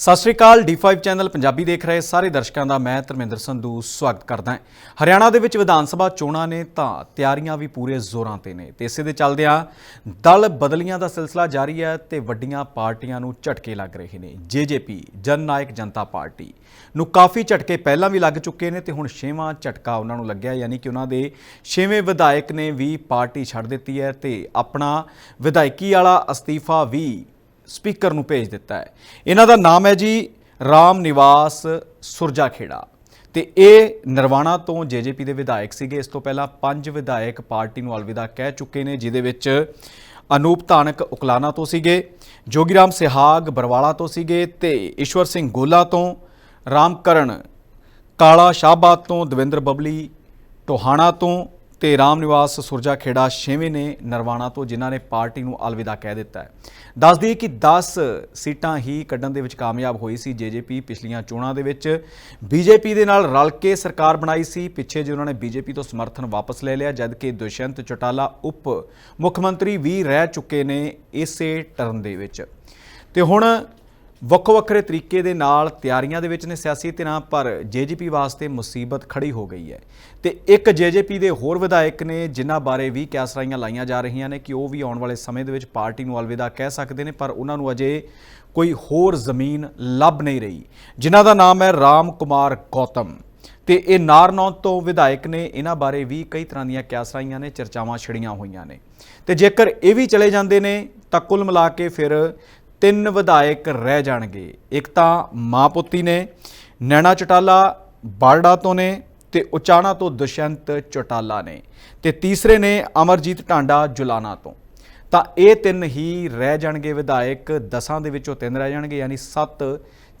ਸਤਿ ਸ਼੍ਰੀ ਅਕਾਲ D5 channel Punjabi ਦੇਖ ਰਹੇ ਸਾਰੇ ਦਰਸ਼ਕਾਂ ਦਾ ਮੈਂ ਧਰਮਿੰਦਰ ਸੰਧੂ ਸਵਾਗਤ ਕਰਦਾ ਹਾਂ। ਹਰਿਆਣਾ ਦੇ ਵਿੱਚ ਵਿਧਾਨ ਸਭਾ ਚੋਣਾਂ ਨੇ ਤਾਂ ਤਿਆਰੀਆਂ ਵੀ ਪੂਰੇ ਜ਼ੋਰਾਂ ਤੇ ਨੇ ਤੇ ਇਸੇ ਦੇ ਚੱਲਦਿਆਂ ਦਲ ਬਦਲੀਆਂ ਦਾ ਸਿਲਸਿਲਾ ਜਾਰੀ ਹੈ ਤੇ ਵੱਡੀਆਂ ਪਾਰਟੀਆਂ ਨੂੰ ਝਟਕੇ ਲੱਗ ਰਹੇ ਨੇ ਜੇਜੇਪੀ ਜਨ ਨਾਇਕ ਜਨਤਾ ਪਾਰਟੀ। ਨੂੰ ਕਾਫੀ ਝਟਕੇ ਪਹਿਲਾਂ ਵੀ ਲੱਗ ਚੁੱਕੇ ਨੇ ਤੇ ਹੁਣ ਛੇਵਾਂ ਝਟਕਾ ਉਹਨਾਂ ਨੂੰ ਲੱਗਿਆ, ਯਾਨੀ ਕਿ ਉਹਨਾਂ ਦੇ ਛੇਵੇਂ ਵਿਧਾਇਕ ਨੇ ਵੀ ਪਾਰਟੀ ਛੱਡ ਦਿੱਤੀ ਹੈ ਤੇ ਆਪਣਾ ਵਿਧਾਇਕੀ ਵਾਲਾ ਅਸਤੀਫਾ ਵੀ ਸਪੀਕਰ ਨੂੰ ਭੇਜ ਦਿੱਤਾ ਹੈ। ਇਹਨਾਂ ਦਾ ਨਾਮ ਹੈ ਜੀ ਰਾਮ ਨਿਵਾਸ ਸੁਰਜਾ ਖੇੜਾ ਤੇ ਇਹ ਨਰਵਾਣਾ ਤੋਂ ਜੇਜੇਪੀ ਦੇ ਵਿਧਾਇਕ ਸੀਗੇ। ਇਸ ਤੋਂ ਪਹਿਲਾਂ ਪੰਜ ਵਿਧਾਇਕ ਪਾਰਟੀ ਨੂੰ ਅਲਵਿਦਾ ਕਹਿ ਚੁੱਕੇ ਨੇ, ਜਿਹਦੇ ਵਿੱਚ ਅਨੂਪ ਧਾਨਕ ਉਕਲਾਨਾ ਤੋਂ ਸੀਗੇ, ਜੋਗੀਰਾਮ ਸਿਹਾਗ ਬਰਵਾਲਾ ਤੋਂ ਸੀਗੇ ਤੇ ਈਸ਼ਵਰ ਸਿੰਘ ਗੋਲਾ ਤੋਂ, ਰਾਮਕਰਨ ਕਾਲਾ ਸ਼ਾਹਬਾਦ ਤੋਂ, ਦਵਿੰਦਰ ਬਬਲੀ ਟੋਹਾਣਾ ਤੋਂ ਤੇ ਰਾਮ ਨਿਵਾਸ ਸੁਰਜਾ ਖੇੜਾ ਛੇਵੇਂ ਨੇ ਨਰਵਾਣਾ ਤੋਂ, ਜਿਨ੍ਹਾਂ ਨੇ ਪਾਰਟੀ ਨੂੰ ਅਲਵਿਦਾ ਕਹਿ ਦਿੱਤਾ ਹੈ। ਦੱਸ ਦਈਏ ਕਿ 10 ਸੀਟਾਂ ਹੀ ਕੱਢਣ ਦੇ ਵਿੱਚ ਕਾਮਯਾਬ ਹੋਈ ਸੀ ਜੇਜੇਪੀ ਪਿਛਲੀਆਂ ਚੋਣਾਂ ਦੇ ਵਿੱਚ। ਬੀਜੇਪੀ ਦੇ ਨਾਲ ਰਲ ਕੇ ਸਰਕਾਰ ਬਣਾਈ ਸੀ। ਪਿੱਛੇ ਜੇ ਉਹਨਾਂ ਨੇ ਬੀਜੇਪੀ ਤੋਂ ਸਮਰਥਨ ਵਾਪਸ ਲੈ ਲਿਆ, ਜਦਕਿ ਦੁਸ਼ਯੰਤ ਚੌਟਾਲਾ ਉਪ ਮੁੱਖ ਮੰਤਰੀ ਵੀ ਰਹਿ ਚੁੱਕੇ ਨੇ ਇਸੇ ਟਰਨ ਦੇ ਵਿੱਚ। ਤੇ ਹੁਣ ਵੱਖੋ ਵੱਖਰੇ ਤਰੀਕੇ ਦੇ ਨਾਲ ਤਿਆਰੀਆਂ ਦੇ ਵਿੱਚ ਨੇ ਸਿਆਸੀ ਧਿਰਾਂ, ਪਰ ਜੇਜੇਪੀ ਵਾਸਤੇ ਮੁਸੀਬਤ ਖੜੀ ਹੋ ਗਈ ਹੈ। ਤੇ ਇੱਕ ਜੇਜੇਪੀ ਦੇ ਹੋਰ ਵਿਧਾਇਕ ਨੇ, ਜਿਨ੍ਹਾਂ ਬਾਰੇ ਵੀ ਕੈਸਰਾਈਆਂ ਲਾਈਆਂ ਜਾ ਰਹੀਆਂ ਨੇ ਕਿ ਉਹ ਵੀ ਆਉਣ ਵਾਲੇ ਸਮੇਂ ਦੇ ਵਿੱਚ ਪਾਰਟੀ ਨੂੰ ਅਲਵਿਦਾ ਕਹਿ ਸਕਦੇ ਨੇ, ਪਰ ਉਹਨਾਂ ਨੂੰ ਅਜੇ ਕੋਈ ਹੋਰ ਜ਼ਮੀਨ ਲੱਭ ਨਹੀਂ ਰਹੀ। ਜਿਨ੍ਹਾਂ ਦਾ ਨਾਮ ਹੈ ਰਾਮ ਕੁਮਾਰ ਗੌਤਮ। ਤੇ ਇਹ ਨਾਰਨੌਤ ਤੋਂ ਵਿਧਾਇਕ ਨੇ, ਇਹਨਾਂ ਬਾਰੇ ਵੀ ਕਈ ਤਰ੍ਹਾਂ ਦੀਆਂ ਕਿਆਸਰਾਈਆਂ ਨੇ, ਚਰਚਾਵਾਂ ਛਿੜੀਆਂ ਹੋਈਆਂ ਨੇ। ਤੇ ਜੇਕਰ ਇਹ ਵੀ ਚਲੇ ਜਾਂਦੇ ਨੇ, ਤਾਂ ਕੁੱਲ ਮਿਲਾ ਕੇ ਫਿਰ ਤਿੰਨ ਵਿਧਾਇਕ ਰਹਿ ਜਾਣਗੇ। ਇੱਕ ਤਾਂ ਮਾਂ ਪੁੱਤੀ ਨੇ, ਨੈਣਾ ਚਟਾਲਾ ਬਾਰਡਾ ਤੋਂ ਨੇ ਤੇ ਉਚਾਣਾ ਤੋਂ ਦੁਸ਼ਯੰਤ ਚਟਾਲਾ ਨੇ ਤੇ ਤੀਸਰੇ ਨੇ ਅਮਰਜੀਤ ਢਾਂਡਾ ਜੁਲਾਨਾ ਤੋਂ। ਤਾਂ ਇਹ ਤਿੰਨ ਹੀ ਰਹਿ ਜਾਣਗੇ ਵਿਧਾਇਕ, ਦਸਾਂ ਦੇ ਵਿੱਚੋਂ ਤਿੰਨ ਰਹਿ ਜਾਣਗੇ, ਯਾਨੀ 7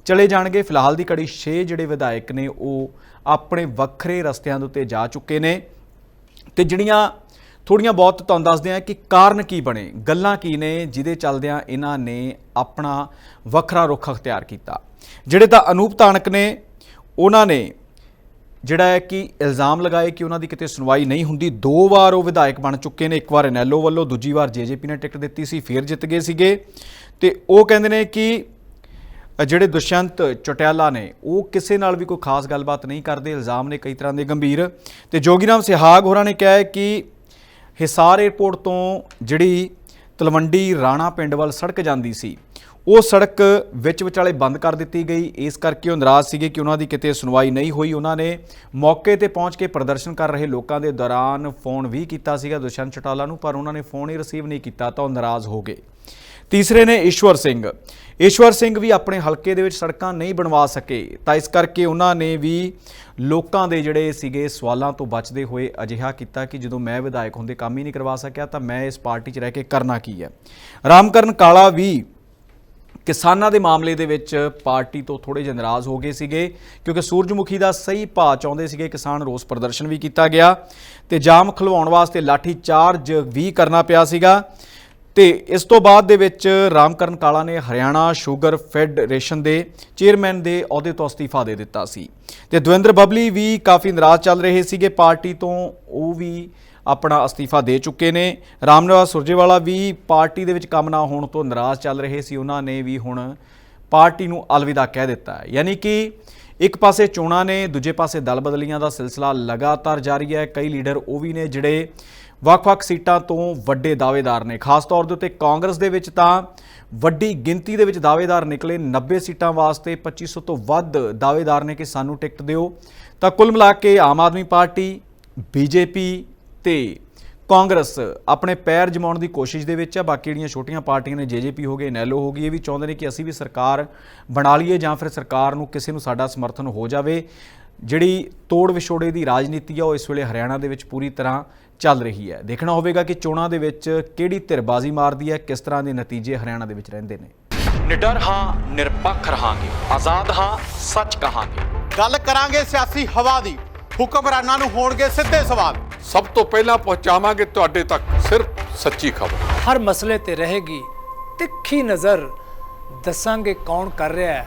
ਚਲੇ ਜਾਣਗੇ। ਫਿਲਹਾਲ ਦੀ ਕੜੀ 6 ਜਿਹੜੇ ਵਿਧਾਇਕ ਨੇ, ਉਹ ਆਪਣੇ ਵੱਖਰੇ ਰਸਤਿਆਂ ਦੇ ਉੱਤੇ ਜਾ ਚੁੱਕੇ ਨੇ ਤੇ ਜਿਹੜੀਆਂ ਥੋੜੀਆਂ ਬਹੁਤ ਤੁਹਾਨੂੰ ਦੱਸਦੇ ਆ ਕਿ ਕਾਰਨ ਕੀ ਬਣੇ, ਗੱਲਾਂ ਕੀ ਨੇ, ਜਿਹਦੇ ਚੱਲਦਿਆਂ ਇਹਨਾਂ ਨੇ ਆਪਣਾ ਵੱਖਰਾ ਰੁਖ ਅਖਤਿਆਰ ਕੀਤਾ। ਜਿਹੜੇ ਤਾਂ ਅਨੂਪ ਤਾਣਕ ਨੇ, ਉਹਨਾਂ ਨੇ ਜਿਹੜਾ ਹੈ ਕਿ ਇਲਜ਼ਾਮ ਲਗਾਏ ਕਿ ਉਹਨਾਂ ਦੀ ਕਿਤੇ ਸੁਣਵਾਈ ਨਹੀਂ ਹੁੰਦੀ। ਦੋ ਵਾਰ ਉਹ ਵਿਧਾਇਕ ਬਣ ਚੁੱਕੇ ਨੇ, ਇੱਕ ਵਾਰ ਇਨੈਲੋ ਵੱਲੋਂ, ਦੂਜੀ ਵਾਰ ਜੇਜੇਪੀ ਨੇ ਟਿਕਟ ਦਿੱਤੀ ਸੀ, ਫਿਰ ਜਿੱਤ ਗਏ ਸੀਗੇ। ਤੇ ਉਹ ਕਹਿੰਦੇ ਨੇ ਕਿ ਜਿਹੜੇ ਦੁਸ਼ਯੰਤ ਚਟਿਆਲਾ ਨੇ, ਉਹ ਕਿਸੇ ਨਾਲ ਵੀ ਕੋਈ ਖਾਸ ਗੱਲਬਾਤ ਨਹੀਂ ਕਰਦੇ, ਇਲਜ਼ਾਮ ਨੇ ਕਈ ਤਰ੍ਹਾਂ ਦੇ ਗੰਭੀਰ। ਤੇ ਜੋਗੀਰਾਮ ਸਿਹਾਗ ਹੋਰਾਂ ਨੇ ਕਿਹਾ ਹੈ ਕਿ ਹਿਸਾਰ 에ਅਰਪੋਰਟ ਤੋਂ ਜਿਹੜੀ ਤਲਵੰਡੀ ਰਾਣਾ ਪਿੰਡ ਵੱਲ ਸੜਕ ਜਾਂਦੀ ਸੀ, ਉਹ ਸੜਕ ਵਿੱਚ ਵਿਚਾਲੇ ਬੰਦ ਕਰ ਦਿੱਤੀ ਗਈ। ਇਸ ਕਰਕੇ ਉਹ ਨਾਰਾਜ਼ ਸੀਗੇ ਕਿ ਉਹਨਾਂ ਦੀ ਕਿਤੇ ਸੁਣਵਾਈ ਨਹੀਂ ਹੋਈ। ਉਹਨਾਂ ਨੇ ਮੌਕੇ ਤੇ ਪਹੁੰਚ ਕੇ ਪ੍ਰਦਰਸ਼ਨ ਕਰ ਰਹੇ ਲੋਕਾਂ ਦੇ ਦੌਰਾਨ ਫੋਨ ਵੀ ਕੀਤਾ ਸੀਗਾ ਦੁਸ਼ਯੰਤ ਚਟਾਲਾ ਨੂੰ, ਪਰ ਉਹਨਾਂ ਨੇ ਫੋਨ ਹੀ ਰਿਸੀਵ ਨਹੀਂ ਕੀਤਾ ਤਾਂ ਉਹ ਨਾਰਾਜ਼ ਹੋ ਗਏ। ਤੀਸਰੇ ਨੇ ਈਸ਼ਵਰ ਸਿੰਘ। ਈਸ਼ਵਰ ਸਿੰਘ ਵੀ ਆਪਣੇ ਹਲਕੇ ਦੇ ਵਿੱਚ ਸੜਕਾਂ ਨਹੀਂ ਬਣਵਾ ਸਕੇ। ਤਾਂ ਇਸ ਕਰਕੇ ਉਹਨਾਂ ਨੇ ਵੀ ਲੋਕਾਂ ਦੇ ਜਿਹੜੇ ਸੀਗੇ ਸਵਾਲਾਂ ਤੋਂ ਬਚਦੇ ਹੋਏ ਅਜਿਹਾ ਕੀਤਾ ਕਿ ਜਦੋਂ ਮੈਂ ਵਿਧਾਇਕ ਹੁੰਦੇ ਕੰਮ ਹੀ ਨਹੀਂ ਕਰਵਾ ਸਕਿਆ ਤਾਂ ਮੈਂ ਇਸ ਪਾਰਟੀ 'ਚ ਰਹਿ ਕੇ ਕਰਨਾ ਕੀ ਹੈ। ਰਾਮਕਰਨ ਕਾਲਾ ਵੀ ਕਿਸਾਨਾਂ ਦੇ ਮਾਮਲੇ ਦੇ ਵਿੱਚ ਪਾਰਟੀ ਤੋਂ ਥੋੜੇ ਜਿਹਾ ਨਾਰਾਜ਼ ਹੋ ਗਏ ਸੀਗੇ ਕਿਉਂਕਿ ਸੂਰਜਮੁਖੀ ਦਾ ਸਹੀ ਭਾਅ ਚਾਹੁੰਦੇ ਸੀਗੇ ਕਿਸਾਨ ਰੋਸ ਪ੍ਰਦਰਸ਼ਨ ਵੀ ਕੀਤਾ ਗਿਆ ਤੇ ਜਾਮ ਖਲਵਾਉਣ ਵਾਸਤੇ ਲਾਠੀ ਚਾਰਜ ਵੀ ਕਰਨਾ ਪਿਆ ਸੀਗਾ। ਤੇ ਇਸ ਤੋਂ ਬਾਅਦ ਦੇ ਵਿੱਚ ਰਾਮਕਰਨ ਕਾਲਾ ਨੇ ਹਰਿਆਣਾ ਸ਼ੂਗਰ ਫੈਡਰੇਸ਼ਨ ਦੇ ਚੇਅਰਮੈਨ ਦੇ ਅਹੁਦੇ ਤੋਂ ਅਸਤੀਫਾ ਦੇ ਦਿੱਤਾ ਸੀ। ਤੇ ਦਵਿੰਦਰ ਬਬਲੀ ਵੀ ਕਾਫੀ ਨਾਰਾਜ਼ ਚੱਲ ਰਹੇ ਸੀਗੇ, ਪਾਰਟੀ ਤੋਂ ਉਹ ਵੀ ਆਪਣਾ ਅਸਤੀਫਾ ਦੇ ਚੁੱਕੇ ਨੇ। ਰਾਮਨਿਵਾਸ ਸੁਰਜੇਵਾਲਾ ਵੀ ਪਾਰਟੀ ਦੇ ਵਿੱਚ ਕੰਮ ਨਾ ਹੋਣ ਤੋਂ ਨਾਰਾਜ਼ ਚੱਲ ਰਹੇ ਸੀ। ਉਹਨਾਂ ਨੇ ਵੀ ਹੁਣ ਪਾਰਟੀ ਨੂੰ ਅਲਵਿਦਾ ਕਹਿ ਦਿੱਤਾ ਹੈ। ਯਾਨੀ ਕਿ ਇੱਕ ਪਾਸੇ ਚੋਣਾਂ ਨੇ, ਦੂਜੇ ਪਾਸੇ ਦਲ ਬਦਲੀਆਂ ਦਾ ਸਿਲਸਿਲਾ ਲਗਾਤਾਰ ਜਾਰੀ ਹੈ। ਕਈ ਲੀਡਰ ਉਹ ਵੀ ਨੇ ਜਿਹੜੇ ਵੱਖ-ਵੱਖ ਸੀਟਾਂ ਤੋਂ ਵੱਡੇ ਦਾਅਵੇਦਾਰ ਨੇ। ਖਾਸ ਤੌਰ ਦੇ ਉੱਤੇ ਕਾਂਗਰਸ ਦੇ ਵਿੱਚ ਤਾਂ ਵੱਡੀ ਗਿਣਤੀ ਦੇ ਵਿੱਚ ਦਾਅਵੇਦਾਰ ਨਿਕਲੇ। 90 ਸੀਟਾਂ ਵਾਸਤੇ 2500 ਤੋਂ ਵੱਧ ਦਾਅਵੇਦਾਰ ਨੇ ਕਿ ਸਾਨੂੰ ਟਿਕਟ ਦਿਓ। ਤਾਂ ਕੁੱਲ ਮਿਲਾ ਕੇ ਆਮ ਆਦਮੀ ਪਾਰਟੀ ਬੀਜੇਪੀ ਤੇ ਕਾਂਗਰਸ ਆਪਣੇ ਪੈਰ ਜਮਾਉਣ ਦੀ ਕੋਸ਼ਿਸ਼ ਦੇ ਵਿੱਚ ਆ। ਬਾਕੀ ਜਿਹੜੀਆਂ ਛੋਟੀਆਂ ਪਾਰਟੀਆਂ ਨੇ ਜੇਜੇਪੀ ਹੋ ਗਏ ਨੈਲੋ ਹੋ ਗਈ, ਇਹ ਵੀ ਚਾਹੁੰਦੇ ਨੇ ਕਿ ਅਸੀਂ ਵੀ ਸਰਕਾਰ ਬਣਾ ਲਈਏ ਜਾਂ ਫਿਰ ਸਰਕਾਰ ਨੂੰ ਕਿਸੇ ਨੂੰ ਸਾਡਾ ਸਮਰਥਨ ਹੋ ਜਾਵੇ। ਜਿਹੜੀ ਤੋੜ ਵਿਛੋੜੇ ਦੀ ਰਾਜਨੀਤੀ ਆ ਉਹ ਇਸ ਵੇਲੇ ਹਰਿਆਣਾ ਦੇ ਵਿੱਚ ਪੂਰੀ ਤਰ੍ਹਾਂ ਚੱਲ ਰਹੀ ਹੈ। ਦੇਖਣਾ ਹੋਵੇਗਾ ਕਿ ਚੋਣਾਂ ਦੇ ਵਿੱਚ ਕਿਹੜੀ ਧਿਰਬਾਜ਼ੀ ਮਾਰਦੀ ਹੈ ਕਿਸ ਤਰ੍ਹਾਂ ਦੇ ਨਤੀਜੇ ਹਰਿਆਣਾ ਦੇ ਵਿੱਚ ਰਹਿੰਦੇ ਨੇ। ਨਿਡਰ ਹਾਂ ਨਿਰਪੱਖ ਰਹਾਂਗੇ। ਆਜ਼ਾਦ ਹਾਂ ਸੱਚ ਕਹਾਂਗੇ। ਗੱਲ ਕਰਾਂਗੇ ਸਿਆਸੀ ਹਵਾ ਦੀ। ਹੁਕਮਰਾਨਾਂ ਨੂੰ ਹੋਣਗੇ ਸਿੱਧੇ ਸਵਾਲ। ਸਭ ਤੋਂ ਪਹਿਲਾਂ ਪਹੁੰਚਾਵਾਂਗੇ ਤੁਹਾਡੇ ਤੱਕ ਸਿਰਫ ਸੱਚੀ ਖਬਰ। ਹਰ ਮਸਲੇ ਤੇ ਰਹੇਗੀ ਤਿੱਖੀ ਨਜ਼ਰ। ਦੱਸਾਂਗੇ ਕੌਣ ਕਰ ਰਿਹਾ ਹੈ।